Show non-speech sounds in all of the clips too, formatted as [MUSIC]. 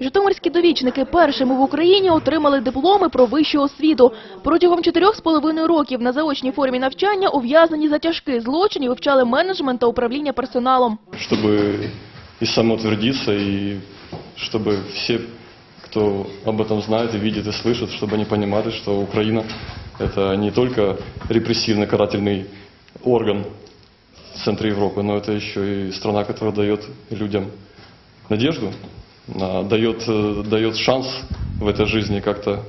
Житомирські довічники першими в Україні отримали дипломи про вищу освіту. Протягом чотирьох з половиною років на заочній формі навчання ув'язнені за тяжкі злочини вивчали менеджмент та управління персоналом. чтобы и самоутвердиться, и чтобы все, кто об этом знает и видит и слышит, чтобы они понимали, что Украина – это не только репрессивный карательный орган в центре Европы, но это еще и страна, которая дает людям надежду, а, дает, э, дает шанс в этой жизни как-то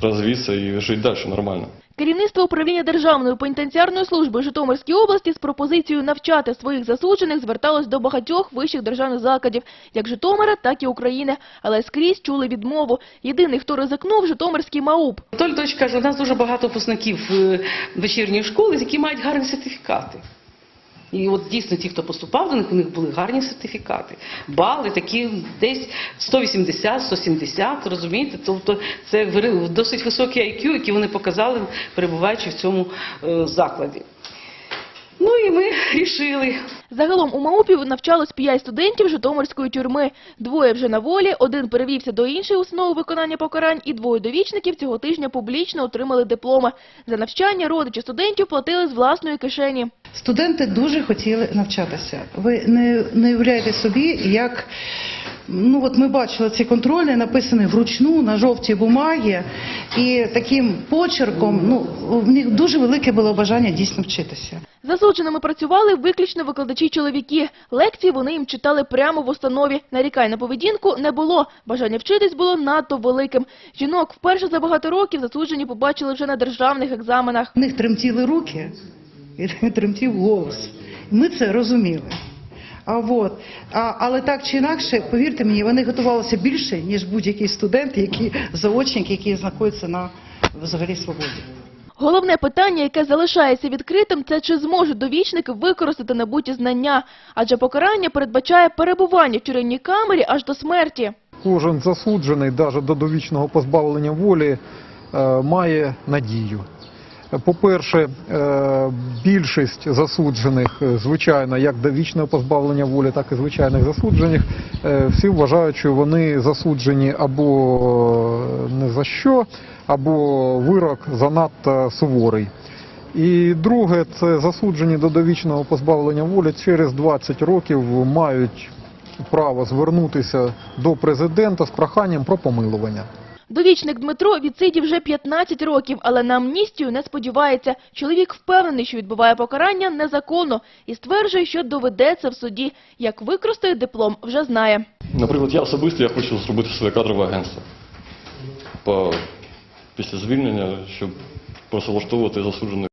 развиться и жить дальше нормально. Керівництво управління Державної пенітенціарної служби Житомирській області з пропозицією навчати своїх засуджених зверталось до багатьох вищих державних закладів, як Житомира, так і України. Але скрізь чули відмову. Єдиний, хто ризикнув, Житомирський МАУП. Толь дочь каже, у нас дуже багато випускників е, вечірньої школи, які мають гарні сертифікати. І от дійсно ті, хто поступав до них, у них були гарні сертифікати. Бали такі десь 180, 170, розумієте? Тобто це досить високий IQ, який вони показали, перебуваючи в цьому е, закладі. Ну і ми рішили Загалом у МАУПі навчалось п'ять студентів Житомирської тюрми. Двоє вже на волі, один перевівся до іншої установи виконання покарань, і двоє довічників цього тижня публічно отримали дипломи. За навчання родичі студентів платили з власної кишені. Студенти дуже хотіли навчатися. Ви не, не уявляєте собі, як ну от ми бачили ці контролі, написані вручну на жовтій бумагі, і таким почерком. Ну в них дуже велике було бажання дійсно вчитися. Засудженими працювали виключно викладачі-чоловіки. Лекції вони їм читали прямо в установі. Нарікань на поведінку не було. Бажання вчитись було надто великим. Жінок вперше за багато років засуджені побачили вже на державних екзаменах. У них тремтіли руки і [LAUGHS] тремтів голос. Ми це розуміли. А от, а, але так чи інакше, повірте мені, вони готувалися більше, ніж будь-який студент, який заочник, який знаходиться на взагалі свободі. Головне питання, яке залишається відкритим, це чи зможуть довічники використати набуті знання. Адже покарання передбачає перебування в тюремній камері аж до смерті. Кожен засуджений, навіть до довічного позбавлення волі, е, має надію. По-перше, е, більшість засуджених, е, звичайно, як до вічного позбавлення волі, так і звичайних засуджених, всі вважають, що вони засуджені або за що, або вирок занадто суворий. І друге, це засуджені до довічного позбавлення волі через 20 років мають право звернутися до президента з проханням про помилування. Довічник Дмитро відсидів вже 15 років, але на амністію не сподівається. Чоловік впевнений, що відбуває покарання незаконно і стверджує, що доведеться в суді. Як використає диплом, вже знає. Наприклад, я особисто я хочу зробити своє кадрове агентство по, після звільнення, щоб працевлаштовувати засуджених